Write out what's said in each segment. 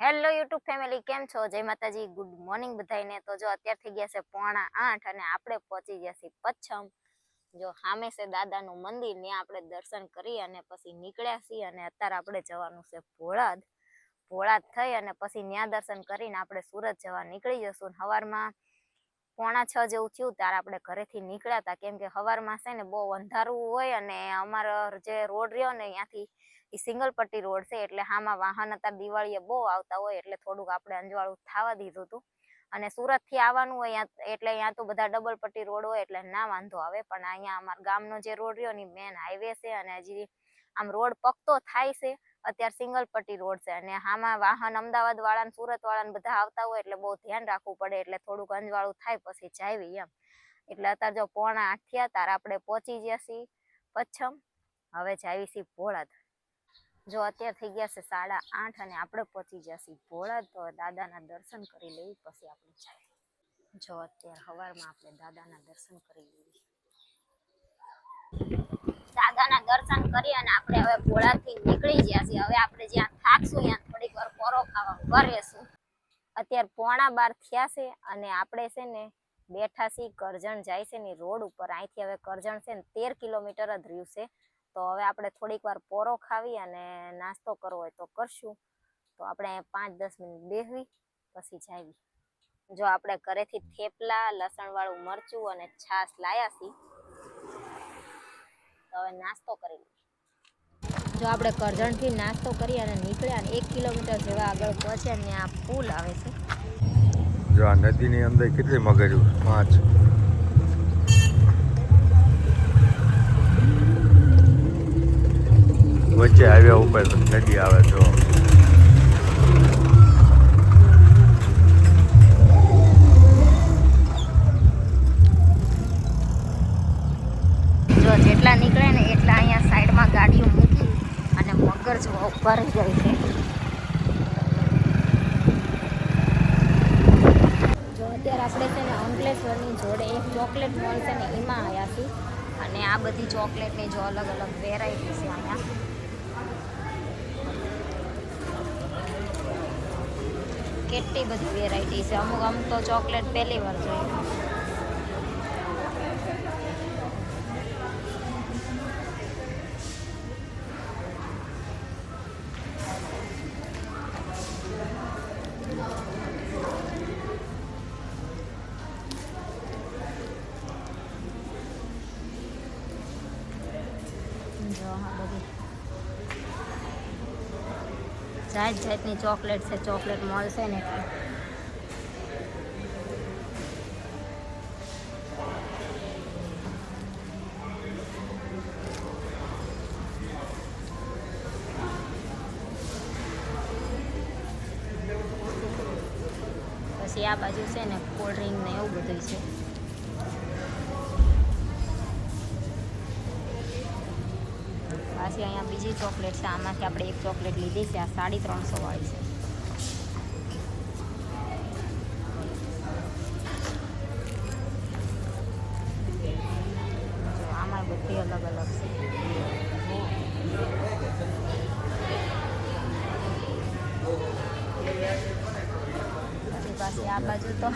Hello YouTube family કેમ છો? જય માતાજી ગુડ મોર્નિંગ બધાને તો જો અત્યાર થઈ ગયા છે પોણા આઠ અને આપણે પહોંચી ગયા છીએ પચ્છમ. જો સામે છે દાદાનું મંદિર ને આપણે દર્શન કરી અને પછી નીકળ્યા છીએ અને અત્યારે આપણે જવાનું છે ભોળાદ. ભોળાદ થઈ અને પછી ન્યા દર્શન કરીને આપણે સુરત જવા નીકળી જશું. સવારમાં પોણા છ જેવું થયું, ત્યારે આપણે ઘરેથી નીકળ્યા હતા. કેમ કે સવારમાં છે ને બહુ અંધારું હોય અને અમારો જે રોડ રહ્યો ને ત્યાંથી એ સિંગલ પટ્ટી રોડ છે, એટલે આમાં વાહન હતા, દિવાળીએ બહુ આવતા હોય, એટલે થોડુંક આપણે અંજવાળું થવા દીધું હતું અને સુરતથી આવવાનું હોય એટલે અહીંયા તો બધા ડબલ પટ્ટી રોડ હોય, એટલે ના વાંધો આવે, પણ અહીંયા અમારા ગામનો જે રોડ રહ્યો ને મેન હાઈવે છે, અને હજી આમ રોડ પકતો થાય છે, અત્યારે સિંગલ પટ્ટી રોડ છે, અને આમાં વાહન અમદાવાદ વાળાને સુરત વાળા બધા આવતા હોય, એટલે બહુ ધ્યાન રાખવું પડે, એટલે થોડુંક અંજવાળું થાય, પછી જાવી એમ. એટલે અત્યારે જો પોણા આઠ થયા ત્યારે આપણે પહોંચી ગયા છીએ પચ્છમ. હવે જાવી છીએ ભોળાદ. જો અત્યારે થઈ ગયા છે સાડા આઠ અને આપણે પહોંચી ગયા ભોળા, તો દાદાના દર્શન કરી લેવી પછી આપણે જાય. જો અત્યારે સવારમાં આપણે દાદાના દર્શન કરી લેવી દાદાના દર્શન કરી અને આપણે હવે ભોળાથી નીકળી ગયા છીએ. હવે આપણે જ્યાં થાકશું, ત્યાં થોડીક વાર પોરો ખાવા ઊભા અત્યારે પોણા બાર થયા છે અને આપણે છે ને બેઠા છીએ કરજણ જાય છે ને રોડ ઉપર. અહીંથી હવે કરજણ છે ને તેર કિલોમીટર જ રહ્યું છે. તો હવે આપણે થોડીક વાર પોરો ખાવી અને નાસ્તો કરવો હોય તો કરશું. તો આપણે પાંચ દસ મિનિટ બેહવી, પછી જાવી. જો આપણે ઘરેથી થેપલા, લસણવાળું મરચું અને છાશ લાયા છીએ, તો હવે નાસ્તો કરી લઈએ. જો આપણે કરજણથી નાસ્તો કરી અને નીકળ્યા અને એક કિલોમીટર જેવા આગળ પહોંચ્યા ત્યાં પુલ આવે છે. જો આ નદીની અંદર કેટલી મગર પાંચ. વચ્ચે આવ્યા ઉપર નદી આવે તો. જેટલા નીકળે ને એટલા અહીંયા સાઈડમાં ગાડીઓ મૂકી અને મગર જો ઉપર જાય છે. જો અત્યારે આપણે છે ને અંકલેશ્વરની જોડે એક ચોકલેટ મોલ છે ને એમાં આવ્યા છીએ. અને આ બધી ચોકલેટની જો અલગ અલગ વેરાયટી છે અહીંયા. કેટલી બધી વેરાયટી છે. અમુક અમુક તો ચોકલેટ પહેલી વાર જોઈ જો આ બધી. જાત જાતની ચોકલેટ છે, ચોકલેટ મળશે ને. પછી આ બાજુ છે ને કોલ્ડ ડ્રિંક ને એવું બધું છે. પાછી અહીંયા બીજી ચોકલેટ છે. આમાંથી આપણે એક ચોકલેટ લીધી છે. આ સાડી ત્રણસો વાળી છે. આમાં બધી અલગ અલગ છે. પછી પાછી આ બાજુ તો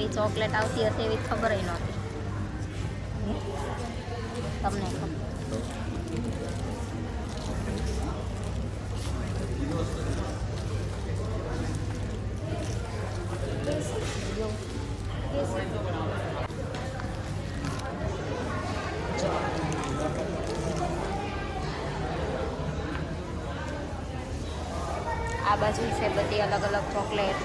આવી ચોકલેટ આવતી હશે એવી ખબર નહોતી તમને. આ બાજુ છે બધી અલગ અલગ ચોકલેટ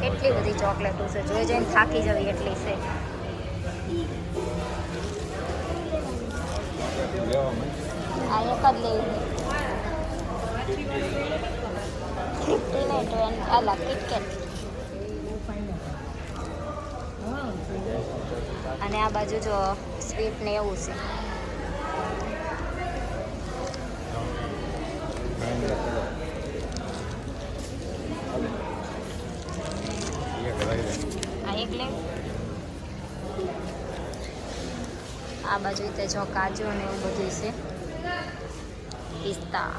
કેટલી બધી ચોકલેટો છે? જોઈ જઈને થાકી જવી એટલી છે. આ એક જ લેવી ફિફ્ટી નહીં ટ્વેન્ટી અલા કિટકેટ. અને આ બાજુ જો સ્વીટ ને એવું છે. આ બાજુ રીતે જો કાજુ ને એવું બધું છે. પિસ્તા.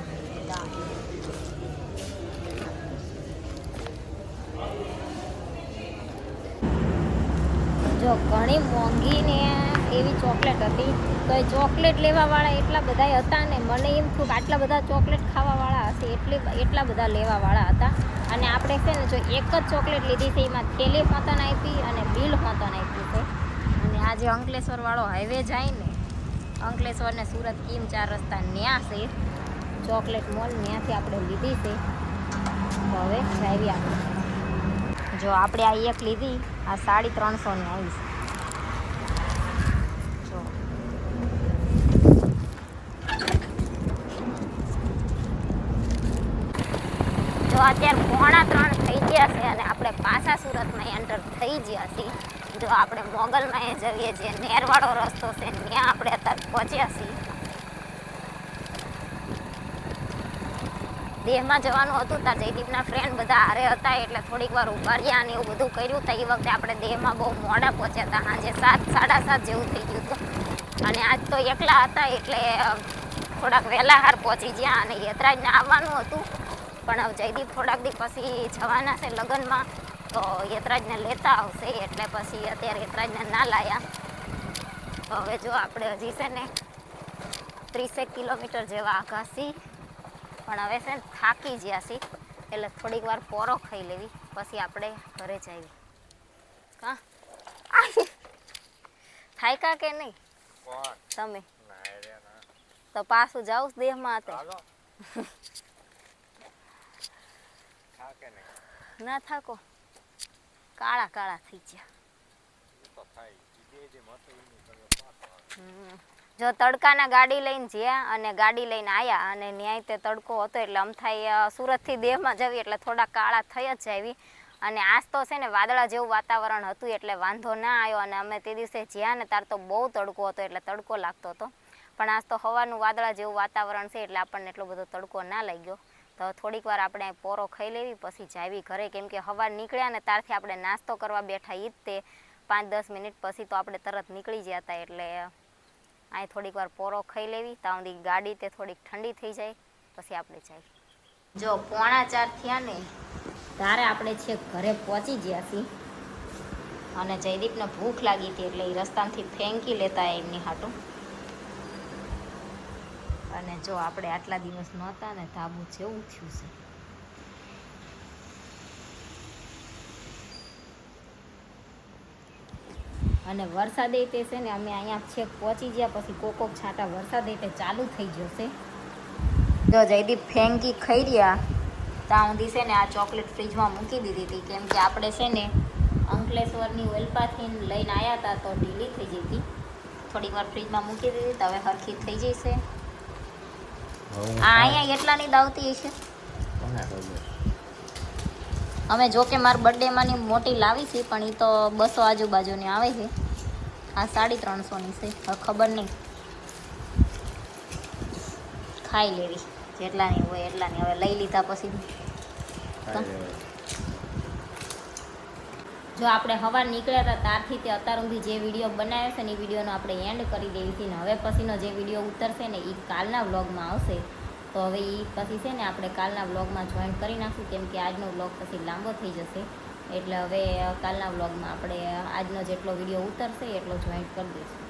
જો ઘણી મોંઘી ને એવી ચોકલેટ હતી. તો એ ચોકલેટ લેવાવાળા એટલા બધા હતા ને મને એમ થયું આટલા બધા ચોકલેટ ખાવાવાળા હશે, એટલી એટલા બધા લેવાવાળા હતા. અને આપણે છે ને જો એક જ ચોકલેટ લીધી છે, એમાં થેલી હોતન આપી અને બિલ હોતન આપ્યું છે. અને આ જે અંકલેશ્વરવાળો હાઈવે જાય ને, અંકલેશ્વરને સુરત કીમ ચાર રસ્તા ન્યા છે. ચોકલેટ મોલ ત્યાંથી આપણે લીધી છે. હવે જાવી આપણે. જો આપણે આ એક લીધી, આ સાડી ત્રણસોની આવી છે. જો. જો અત્યારે પોણા ત્રણ થઈ ગયા છે અને આપણે પાછા સુરતમાં એન્ટર થઈ ગયા છીએ. જો આપણે મોગલમાં જઈએ છીએ, નેરવાળો રસ્તો છે, ત્યાં આપણે અત્યારે પહોંચ્યા છીએ. દેહમાં જવાનું હતું ત્યાં જયદીપના ફ્રેન્ડ બધા હારે હતા, એટલે થોડીક વાર ઊભા રહ્યા અને એવું બધું કર્યું તો એ વખતે આપણે દેહમાં બહુ મોડા પહોંચ્યા હતા. સાંજે સાત, સાડા સાત જેવું થઈ ગયું હતું. અને આજ તો એકલા હતા, એટલે થોડાક વહેલા હાર પહોંચી ગયા અને યતરાજને આવવાનું હતું. પણ હવે જયદીપ થોડાક દી પછી જવાના છે લગ્નમાં, તો યતરાજને લેતા આવશે, એટલે પછી અત્યારે યતરાજને ના લાયા. હવે જો આપણે હજી છે ને ત્રીસેક કિલોમીટર જેવા આઘાસી પણ હવે છે ને થાકી ગયા છીએ એટલે થોડીક વાર પોરો ખાઈ લેવી પછી આપણે ઘરે જઈએ હા? થાય કા કે નહીં? તમે? તો પાછું જાઉં દેહમાં તે ના થાકો. કાળા કાળા થઈ ગયા. હમ. જો તડકાના ગાડી લઈને જ્યાં અને ગાડી લઈને આવ્યા અને ન્યાય તે તડકો હતો એટલે અમથાઈ સુરતથી દેહમાં જવી એટલે થોડા કાળા થઈ જ આવી અને આજ તો છે ને વાદળા જેવું વાતાવરણ હતું એટલે વાંધો ના આવ્યો અને અમે તે દિવસે જ્યાં ને તાર તો બહુ તડકો હતો એટલે તડકો લાગતો હતો. પણ આજ તો હવાનું વાદળા જેવું વાતાવરણ છે એટલે આપણને એટલો બધો તડકો ના લાગ્યો. તો થોડીક વાર આપણે પોરો ખાઈ લેવી, પછી જાવી ઘરે. કેમ કે હવા નીકળ્યા ને ત્યારથી આપણે નાસ્તો કરવા બેઠા ઈ જ તે પાંચ દસ મિનિટ પછી તો આપણે તરત નીકળી ગયા હતા એટલે અહીં થોડીક વાર પોરો ખાઈ લેવી ત્યાં ગાડી તે થોડીક ઠંડી થઈ જાય, પછી આપણે જાય જો પોણા ચાર થયા ને ત્યારે આપણે છે ઘરે પહોંચી ગયા છીએ. અને જયદીપને ભૂખ લાગી હતી એટલે એ રસ્તામાંથી ફેંકી લેતા એમની હાટું. અને જો આપણે આટલા દિવસ નહોતા ને ધાબુ જેવું થયું છે. અને વરસાદ તે છે ને અમે અહીંયા છેક પહોંચી ગયા પછી કોક કોક છાંટા વરસાદ રીતે તે ચાલુ થઈ જશે. જો જયદીપ ફેંકી ખાઈ રહ્યા ત્યાં સુધી છે ને આ ચોકલેટ ફ્રીજમાં મૂકી દીધી હતી. કેમ કે આપણે છે ને અંકલેશ્વરની વેલપાથી લઈને આવ્યા હતા તો ઢીલી થઈ જઈ હતી. થોડી વાર ફ્રીજમાં મૂકી દીધી તો હવે હરખી થઈ જશે આ અહીંયા એટલાની દાવતી હશે. અમે જો કે મારા બર્થડેમાંની મોટી લાવી છે પણ એ તો બસો આજુબાજુની આવે છે. આ સાડી ત્રણસોની છે હવે ખબર નહીં. ખાઈ લેવી જેટલાની હોય એટલાની. હવે લઈ લીધા પછી. જો આપણે હવા નીકળ્યા હતા ત્યારથી તે અત્યાર સુધી જે વીડિયો બનાવ્યો છે ને એ વિડીયોનો આપણે એન્ડ કરી દેવી હતી ને હવે પછીનો જે વીડિયો ઉતરશે ને એ કાલના વ્લોગમાં આવશે. તો હવે એ પછી છે ને આપણે કાલના વ્લોગમાં જોઈન કરી નાખશું, કેમ કે આજનો વ્લોગ પછી લાંબો થઈ જશે. એટલે હવે કાલના વ્લોગમાં આપણે આજનો જેટલો વીડિયો ઉતરશે એટલો જોઈન્ટ કરી દઈશું.